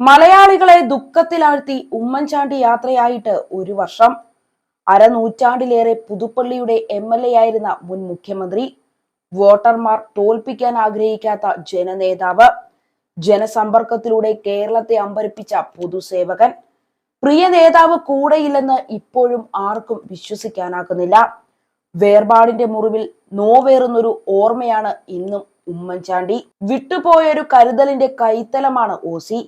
മലയാളികളെ ദുഃഖത്തിലാഴ്ത്തി ഉമ്മൻചാണ്ടി യാത്രയായിട്ട് ഒരു വർഷം. അരനൂറ്റാണ്ടിലേറെ പുതുപ്പള്ളിയുടെ എം എൽ എ ആയിരുന്ന മുൻ മുഖ്യമന്ത്രി വോട്ടർമാർ തോൽപ്പിക്കാൻ ആഗ്രഹിക്കാത്ത ജനനേതാവ് ജനസമ്പർക്കത്തിലൂടെ കേരളത്തെ അമ്പരിപ്പിച്ച പൊതുസേവകൻ പ്രിയ നേതാവ് കൂടെയില്ലെന്ന് ഇപ്പോഴും ആർക്കും വിശ്വസിക്കാനാകുന്നില്ല. വേർപാടിന്റെ മുറിവിൽ നോവേറുന്നൊരു ഓർമ്മയാണ് ഇന്നും ഉമ്മൻചാണ്ടി. വിട്ടുപോയൊരു കരുതലിന്റെ കൈത്തലമാണ് ഓസി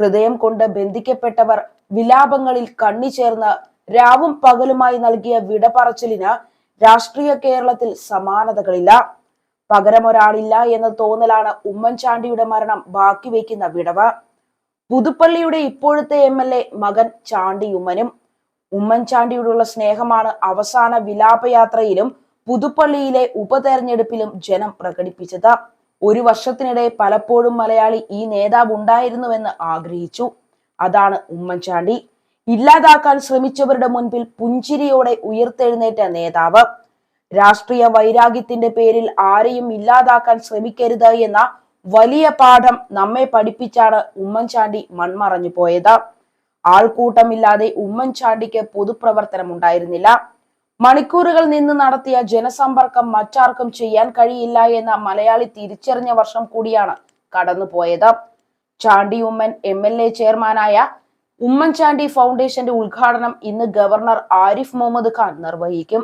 ഹൃദയം കൊണ്ട് ബന്ധിക്കപ്പെട്ടവർ വിലാപങ്ങളിൽ കണ്ണിചേർന്ന് രാവും പകലുമായി നൽകിയ വിട പറച്ചിലിന് രാഷ്ട്രീയ കേരളത്തിൽ സമാനതകളില്ല. പകരം ഒരാളില്ല എന്ന തോന്നലാണ് ഉമ്മൻചാണ്ടിയുടെ മരണം ബാക്കി വയ്ക്കുന്ന വിടവ്. പുതുപ്പള്ളിയുടെ ഇപ്പോഴത്തെ എം എൽ എ മകൻ ചാണ്ടി ഉമ്മനും ഉമ്മൻചാണ്ടിയോടുള്ള സ്നേഹമാണ് അവസാന വിലാപയാത്രയിലും പുതുപ്പള്ളിയിലെ ഉപതെരഞ്ഞെടുപ്പിലും ജനം പ്രകടിപ്പിച്ചത്. ഒരു വർഷത്തിനിടെ പലപ്പോഴും മലയാളി ഈ നേതാവ് ഉണ്ടായിരുന്നുവെന്ന് ആഗ്രഹിച്ചു. അതാണ് ഉമ്മൻചാണ്ടി. ഇല്ലാതാക്കാൻ ശ്രമിച്ചവരുടെ മുൻപിൽ പുഞ്ചിരിയോടെ ഉയർത്തെഴുന്നേറ്റ നേതാവ്. രാഷ്ട്രീയ വൈരാഗ്യത്തിന്റെ പേരിൽ ആരെയും ഇല്ലാതാക്കാൻ ശ്രമിക്കരുത് എന്ന വലിയ പാഠം നമ്മെ പഠിപ്പിച്ചാണ് ഉമ്മൻചാണ്ടി മൺമറഞ്ഞു പോയത്. ആൾക്കൂട്ടമില്ലാതെ ഉമ്മൻചാണ്ടിക്ക് പൊതുപ്രവർത്തനം ഉണ്ടായിരുന്നില്ല മണിക്കൂറുകൾ നിന്ന് നടത്തിയ ജനസമ്പർക്കം മറ്റാർക്കും ചെയ്യാൻ കഴിയില്ല എന്ന മലയാളി തിരിച്ചറിഞ്ഞ വർഷം കൂടിയാണ് കടന്നുപോയത്. Chandy Oommen M L A ചെയർമാനായ ഉമ്മൻചാണ്ടി ഫൗണ്ടേഷന്റെ ഉദ്ഘാടനം ഇന്ന് ഗവർണർ ആരിഫ് മുഹമ്മദ് ഖാൻ നിർവഹിക്കും.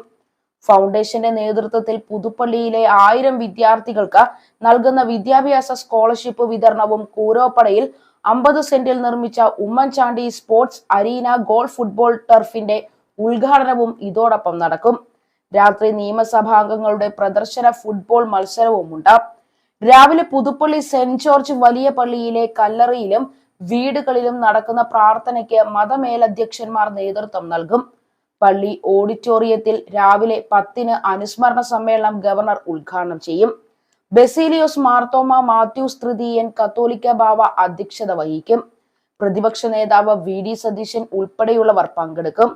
ഫൗണ്ടേഷന്റെ നേതൃത്വത്തിൽ പുതുപ്പള്ളിയിലെ ആയിരം വിദ്യാർത്ഥികൾക്ക് നൽകുന്ന വിദ്യാഭ്യാസ സ്കോളർഷിപ്പ് വിതരണവും കൂരോപ്പടയിൽ അമ്പത് സെന്റിൽ നിർമ്മിച്ച Oommen Chandy sports arena goal football ടർഫിന്റെ ഉദ്ഘാടനവും ഇതോടൊപ്പം നടക്കും. രാത്രി നിയമസഭാംഗങ്ങളുടെ പ്രദർശന ഫുട്ബോൾ മത്സരവുമുണ്ട്. രാവിലെ പുതുപ്പള്ളി സെന്റ് ജോർജ് വലിയ പള്ളിയിലെ കല്ലറിയിലും വീടുകളിലും നടക്കുന്ന പ്രാർത്ഥനയ്ക്ക് മതമേലധ്യക്ഷന്മാർ നേതൃത്വം നൽകും. പള്ളി ഓഡിറ്റോറിയത്തിൽ രാവിലെ പത്തിന് അനുസ്മരണ സമ്മേളനം ഗവർണർ ഉദ്ഘാടനം ചെയ്യും. ബെസീലിയോസ് മാർത്തോമ മാത്യൂസ് തൃതീയൻ കത്തോലിക്ക ബാവ അധ്യക്ഷത വഹിക്കും. പ്രതിപക്ഷ നേതാവ് വി ഡി സതീശൻ ഉൾപ്പെടെയുള്ളവർ പങ്കെടുക്കും.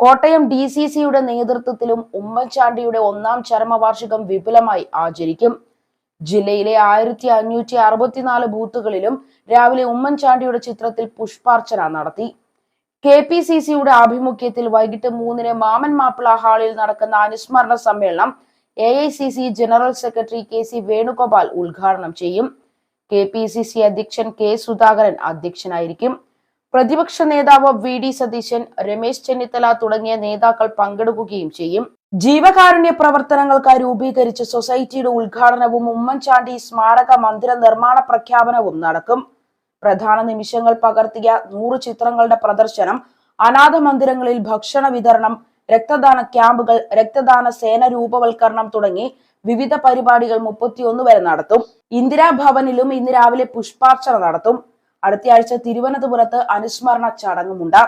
കോട്ടയം ഡി സി സിയുടെ നേതൃത്വത്തിലും ഉമ്മൻചാണ്ടിയുടെ ഒന്നാം ചരമവാർഷികം വിപുലമായി ആചരിക്കും. ജില്ലയിലെ ആയിരത്തി അഞ്ഞൂറ്റി അറുപത്തിനാല് ബൂത്തുകളിലും രാവിലെ ഉമ്മൻചാണ്ടിയുടെ ചിത്രത്തിൽ പുഷ്പാർച്ചന നടത്തി. കെ പി സി സിയുടെ ആഭിമുഖ്യത്തിൽ വൈകിട്ട് മൂന്നിന് മാമൻ മാപ്പിള ഹാളിൽ നടക്കുന്ന അനുസ്മരണ സമ്മേളനം A I C C general secretary K C Venugopal ഉദ്ഘാടനം ചെയ്യും. കെ പി സി സി അധ്യക്ഷൻ കെ സുധാകരൻ അധ്യക്ഷനായിരിക്കും. പ്രതിപക്ഷ നേതാവ് വി ഡി സതീശൻ രമേശ് ചെന്നിത്തല തുടങ്ങിയ നേതാക്കൾ പങ്കെടുക്കുകയും ചെയ്യും. ജീവകാരുണ്യ പ്രവർത്തനങ്ങൾക്കായി രൂപീകരിച്ച സൊസൈറ്റിയുടെ ഉദ്ഘാടനവും ഉമ്മൻചാണ്ടി സ്മാരക മന്ദിര നിർമ്മാണ പ്രഖ്യാപനവും നടക്കും. പ്രധാന നിമിഷങ്ങൾ പകർത്തിയ നൂറ് ചിത്രങ്ങളുടെ പ്രദർശനം അനാഥ മന്ദിരങ്ങളിൽ ഭക്ഷണ വിതരണം രക്തദാന ക്യാമ്പുകൾ രക്തദാന സേന രൂപവൽക്കരണം തുടങ്ങി വിവിധ പരിപാടികൾ മുപ്പത്തിയൊന്ന് വരെ നടത്തും. ഇന്ദിരാഭവനിലും ഇന്ന് രാവിലെ പുഷ്പാർച്ചന നടത്തും. അടുത്തയാഴ്ച തിരുവനന്തപുരത്ത് അനുസ്മരണ ചടങ്ങുമുണ്ട്.